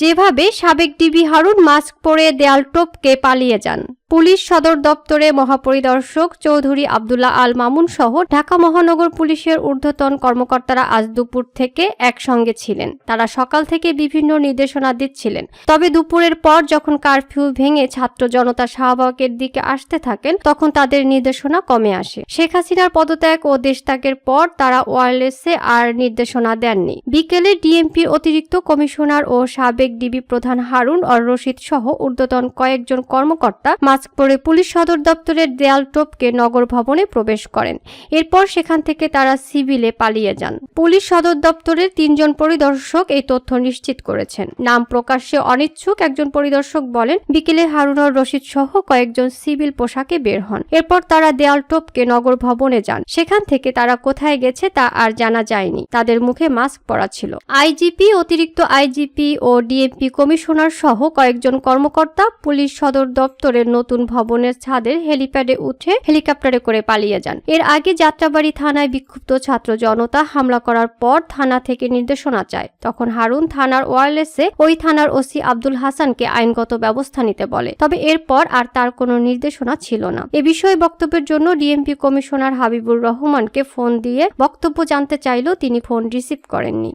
যেভাবে সাবেক DB Harun mask পরে দেয়াল টোপকে পালিয়ে যান। পুলিশ সদর দপ্তরে মহাপরিদর্শক চৌধুরী আবদুল্লাহ আল মামুন সহ ঢাকা মহানগর পুলিশের ঊর্ধ্বতন কর্মকর্তারা আজ দুপুর থেকে একসঙ্গে ছিলেন। তারা সকাল থেকে বিভিন্ন নির্দেশনা দিচ্ছিলেন। তবে দুপুরের পর যখন কারফিউ ভেঙে ছাত্র জনতা শাহবাগের দিকে আসতে থাকেন, তখন তাদের নির্দেশনা কমে আসে। শেখ হাসিনার পদত্যাগ ও দেশত্যাগের পর তারা ওয়ারলেসে আর নির্দেশনা দেননি। বিকেলে ডিএমপির অতিরিক্ত কমিশনার ও সাবেক ডিবি প্রধান হারুন অর রশিদ সহ ঊর্ধ্বতন কয়েকজন কর্মকর্তা মাস্ক পরে পুলিশ সদর দপ্তরের দেয়াল টোপকে নগর ভবনে প্রবেশ করেন। এরপর সেখান থেকে তারা সিভিলে পালিয়ে যান। পুলিশ সদর দপ্তরের তিনজন পরিদর্শক এই তথ্য নিশ্চিত করেছেন। নাম প্রকাশ্যে অনিচ্ছুক একজন পরিদর্শক বলেন, বিকেলে হারুন রশিদ সহ কয়েকজন সিভিল পোশাকে বের হন। এরপর তারা দেয়াল টোপকে নগর ভবনে যান। সেখান থেকে তারা কোথায় গেছে তা আর জানা যায়নি। তাদের মুখে মাস্ক পরা ছিল। আইজিপি, অতিরিক্ত আইজিপি ও ডিএমপি কমিশনার সহ কয়েকজন কর্মকর্তা পুলিশ সদর দপ্তরের নতুন ভবনের ছাদের হেলিপ্যাডে উঠে হেলিকপ্টারে করে পালিয়ে যান। এর আগে যাত্রাবাড়ি থানায় বিক্ষুব্ধ ছাত্র জনতা হামলা করার পর থানা থেকে নির্দেশনা চায়। তখন হারুন থানার ওয়ারলেসে ওই থানার ওসি আব্দুল হাসানকে আইনগত ব্যবস্থা নিতে বলে। তবে এরপর আর তার কোনো নির্দেশনা ছিল না। এ বিষয়ে বক্তব্যের জন্য ডিএমপি কমিশনার হাবিবুর রহমানকে ফোন দিয়ে বক্তব্য জানতে চাইলেও তিনি ফোন রিসিভ করেননি।